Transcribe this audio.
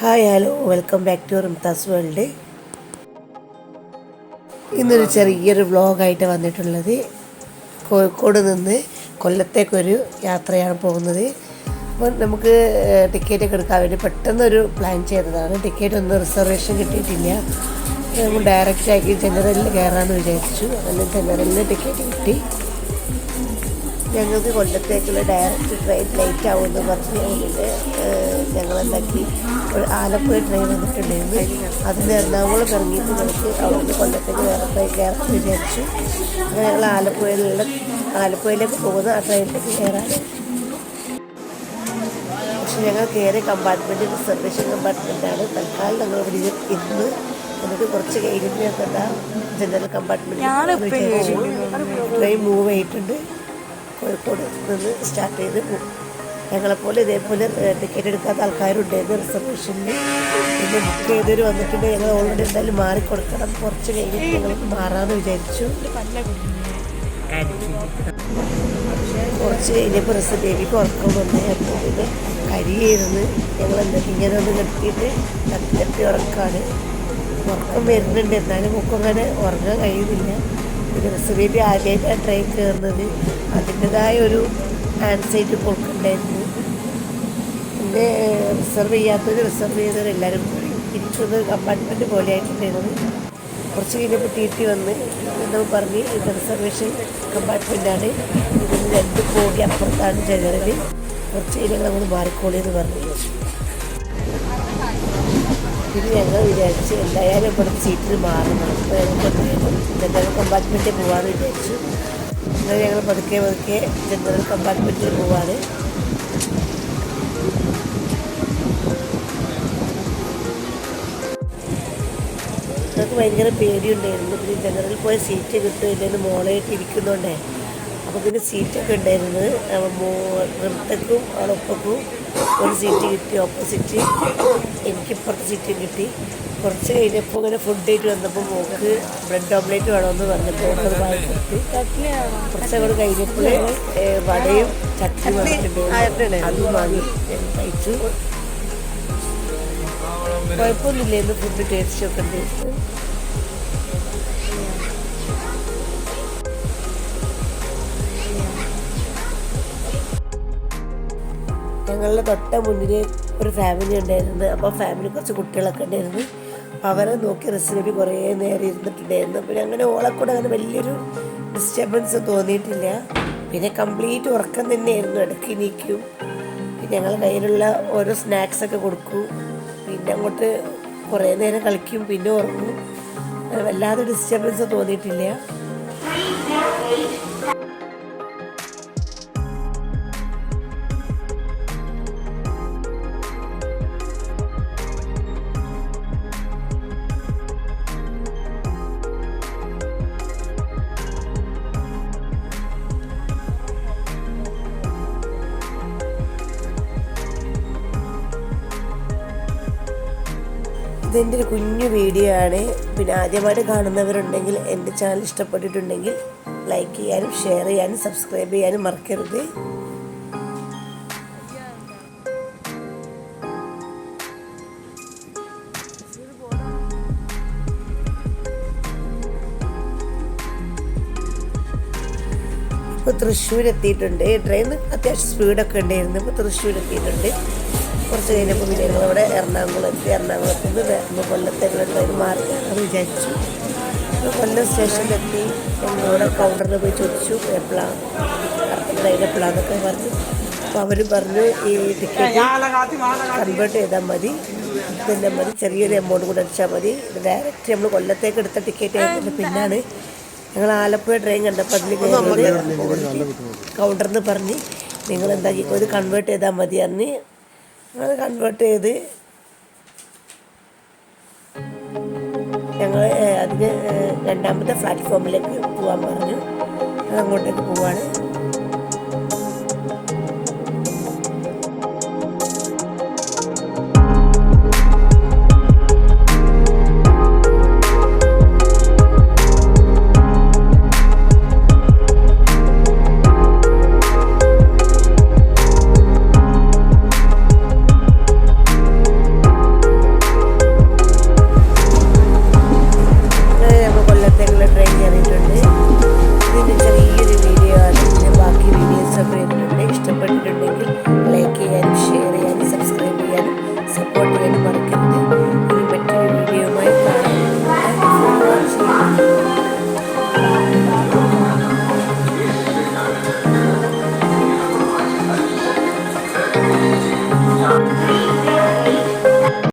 Hi hello. Welcome back to റിംതാസ് world. ഇന്നൊരു ചെറിയൊരു വ്ളോഗായിട്ട് വന്നിട്ടുള്ളത് കോഴിക്കോട് നിന്ന് കൊല്ലത്തേക്കൊരു യാത്രയാണ് പോകുന്നത്. അപ്പോൾ നമുക്ക് ടിക്കറ്റൊക്കെ എടുക്കാൻ വേണ്ടി പെട്ടെന്നൊരു പ്ലാൻ ചെയ്തതാണ്. ടിക്കറ്റ് ഒന്നും റിസർവേഷൻ കിട്ടിയിട്ടില്ല. നമ്മൾ ഡയറക്റ്റ് ആക്കി ജനറലിൽ കയറാമെന്ന് വിചാരിച്ചു. അങ്ങനെ ജനറലിൽ ടിക്കറ്റ് കിട്ടി. ഞങ്ങൾക്ക് കൊല്ലത്തേക്കുള്ള ഡയറക്റ്റ് ട്രെയിൻ ലേറ്റ് ആവുമെന്ന് പറഞ്ഞു ഞങ്ങളെന്താക്കി? ആലപ്പുഴ ട്രെയിൻ വന്നിട്ടുണ്ടായിരുന്നു അതിന് എറണാകുളം ഇറങ്ങിയിട്ട് നമുക്ക് അവിടുന്ന് കൊല്ലത്തേക്ക് വേറെ കയറാൻ വിചാരിച്ചു. അങ്ങനെ ഞങ്ങൾ ആലപ്പുഴയിലുള്ള ആലപ്പുഴയിലേക്ക് പോകുന്ന ആ ട്രെയിനിലേക്ക് കയറാൻ പക്ഷെ ഞങ്ങൾ കയറിയ കമ്പാർട്ട്മെന്റ് റിസർവേഷൻ കമ്പാർട്ട്മെന്റാണ് തൽക്കാലം ഞങ്ങൾ ഇവിടെ ഇരുന്ന് എന്നിട്ട് കുറച്ച് കഴിഞ്ഞിട്ട് എന്താ ജനറൽ കമ്പാർട്ട്മെന്റ് ട്രെയിൻ മൂവ് ആയിട്ടുണ്ട്. കോഴിക്കോട് നിന്ന് സ്റ്റാർട്ട് ചെയ്ത് പോകും ഞങ്ങളെപ്പോലെ ഇതേപോലെ ടിക്കറ്റ് എടുക്കാത്ത ആൾക്കാരുണ്ട്. ഏത് റിസർവേഷനിൽ പിന്നെ ബുക്ക് ചെയ്തവർ വന്നിട്ടുണ്ട്. ഞങ്ങൾ ഓൾറെഡി എന്തായാലും മാറിക്കൊടുക്കണം കുറച്ച് കഴിഞ്ഞിട്ട് ഞങ്ങൾ മാറാമെന്ന് വിചാരിച്ചു. കുറച്ച് കഴിഞ്ഞപ്പോൾ റിസർവ് ബേബിക്ക് ഉറക്കം വന്നേ അപ്പോൾ പിന്നെ കരിയായിരുന്നു ഞങ്ങൾ എന്താ ഇങ്ങനെ ഒന്ന് കെട്ടിയിട്ട് തട്ടി തട്ടി ഉറക്കാണ്. ഉറക്കം വരുന്നുണ്ട്. എന്നാലും മുക്കങ്ങനെ ഉറങ്ങാൻ കഴിയുന്നില്ല. പിന്നെ റിസർവ് ബേബി ആദ്യമായിട്ടാണ് ട്രെയിൻ കയറുന്നത് അതിന്റെതായ ഒരു ആൻസൈറ്റ് കൊടുക്കണ്ടായിരുന്നു എന്റെ റിസർവ് ചെയ്യാത്തവർ റിസർവ് ചെയ്തവരെല്ലാവരും കൂടി ഇരിക്കുന്നത് കമ്പാർട്ട്മെന്റ് പോലെ ആയിട്ടുണ്ടായിരുന്നു കുറച്ച് കഴിഞ്ഞപ്പോൾ ടി ടി വന്ന് എന്നും പറഞ്ഞ് ഇത് റിസർവേഷൻ കമ്പാർട്ട്മെന്റാണ് ഇതിന് രണ്ട് കോടി അപ്പുറത്താണ് ജനറൽ കുറച്ച് കഴിഞ്ഞാൽ നമ്മൾ മാറിക്കോളി എന്ന് പറഞ്ഞു. പിന്നെ ഞങ്ങൾ വിചാരിച്ച് എന്തായാലും ഇവിടുത്തെ സീറ്റിൽ മാറണം. ജനറൽ കമ്പാർട്ട്മെന്റിൽ പോകാമെന്ന് വിചാരിച്ചു. അങ്ങനെ ഞങ്ങൾ പതുക്കെ പതുക്കെ ജനറൽ കമ്പാർട്ട്മെന്റിൽ പോവാണ്. ഞങ്ങൾക്ക് ഭയങ്കര പേടിയുണ്ടായിരുന്നു. പിന്നെ ജനറൽ പോയ സീറ്റ് കിട്ടുമില്ലെന്ന് മോളായിട്ട് ഇരിക്കുന്നുണ്ടേ. അപ്പോൾ പിന്നെ സീറ്റൊക്കെ ഉണ്ടായിരുന്നു നൃത്തക്കും അവളൊപ്പക്കും ഒരു സീറ്റ് കിട്ടി ഓപ്പോസിറ്റ് എനിക്കിപ്പുറത്തെ സീറ്റും കിട്ടി. കുറച്ച് കഴിഞ്ഞപ്പോൾ ഇങ്ങനെ ഫുഡ് ആയിട്ട് വന്നപ്പോൾ മോക്ക് ബ്രെഡ് ഓംലേറ്റ് വേണമെന്ന് പറഞ്ഞപ്പോൾ അത് വാങ്ങിക്കൊടുത്ത് കുറച്ച് അങ്ങോട്ട് കഴിഞ്ഞപ്പോൾ വടയും ചട്ടിയും വന്നിട്ടുണ്ട് അതും വാങ്ങി. കഴിച്ചു. കുഴപ്പമൊന്നുമില്ലായിരുന്നു ഫുഡ് ടേസ്റ്റ് ഒക്കെ ടേസ്റ്റ് ഞങ്ങളുടെ തൊട്ട മുന്നിൽ ഒരു ഫാമിലി ഉണ്ടായിരുന്നു. അപ്പോൾ ഫാമിലി കുറച്ച് കുട്ടികളൊക്കെ ഉണ്ടായിരുന്നു. അപ്പോൾ അവരെ നോക്കി റെസിപ്പി കുറേ നേരം ഇരുന്നിട്ടുണ്ടായിരുന്നു. പിന്നെ അങ്ങനെ ഓളെ കൂടെ അങ്ങനെ വലിയൊരു ഡിസ്റ്റർബൻസ് തോന്നിയിട്ടില്ല. പിന്നെ കംപ്ലീറ്റ് ഉറക്കം തന്നെയായിരുന്നു ഇടയ്ക്ക് പിന്നെ ഞങ്ങൾ കയ്യിലുള്ള ഓരോ സ്നാക്സൊക്കെ കൊടുക്കും. പിന്നെ അങ്ങോട്ട് കുറേ നേരം കളിക്കും പിന്നെ ഉറങ്ങും. വല്ലാതെ ഡിസ്റ്റർബൻസ് തോന്നിയിട്ടില്ല. ഇതെന്റെ ഒരു കുഞ്ഞു വീഡിയോ ആണ്. പിന്നെ ആദ്യമായിട്ട് കാണുന്നവരുണ്ടെങ്കിൽ എന്റെ ചാനൽ ഇഷ്ടപ്പെട്ടിട്ടുണ്ടെങ്കിൽ ലൈക്ക് ചെയ്യാനും ഷെയർ ചെയ്യാനും സബ്സ്ക്രൈബ് ചെയ്യാനും മറക്കരുത്. ഇപ്പോൾ തൃശ്ശൂർ എത്തിയിട്ടുണ്ട് ട്രെയിൻ അത്യാവശ്യം സ്പീഡൊക്കെ ഉണ്ടായിരുന്നു. ഇപ്പോൾ തൃശ്ശൂർ എത്തിയിട്ടുണ്ട് കുറച്ച് കഴിഞ്ഞപ്പോൾ പിന്നെ ഞങ്ങളിവിടെ എറണാകുളം എത്തി എറണാകുളത്ത് നിന്ന് നമ്മൾ കൊല്ലത്തേക്കുള്ള ട്രെയിൻ മാറിക്കാണെന്ന് വിചാരിച്ചു. അപ്പോൾ കൊല്ലം സ്റ്റേഷനിലെത്തി. ഞങ്ങളവിടെ കൗണ്ടറിൽ പോയി ചോദിച്ചു എപ്പോഴാണ് ട്രെയിൻ എപ്പോഴാണെന്നൊക്കെ പറഞ്ഞു. അപ്പോൾ അവർ പറഞ്ഞു ഈ ടിക്കറ്റ് കൺവേർട്ട് ചെയ്താൽ മതി. ഇതെല്ലാം മതി. ചെറിയൊരു എമൗണ്ട് കൂടെ അടിച്ചാൽ മതി. ഡയറക്റ്റ് നമ്മൾ കൊല്ലത്തേക്ക് എടുത്ത ടിക്കറ്റ് ആയിരുന്നു പിന്നാണ് ഞങ്ങൾ ആലപ്പുഴ ട്രെയിൻ കണ്ടപ്പോൾ അതിൽ കയറി കൗണ്ടറിൽ നിന്ന് പറഞ്ഞ് നിങ്ങൾ എന്താക്കി ഇത് കൺവേർട്ട് ചെയ്താൽ മതി അന്ന് ഞങ്ങൾ കൺവേർട്ട് ചെയ്ത് ഞങ്ങൾ അതിന് രണ്ടാമത്തെ പ്ലാറ്റ്ഫോമിലേക്ക് പോകാൻ പറഞ്ഞു. അങ്ങോട്ടേക്ക് പോവാണ്.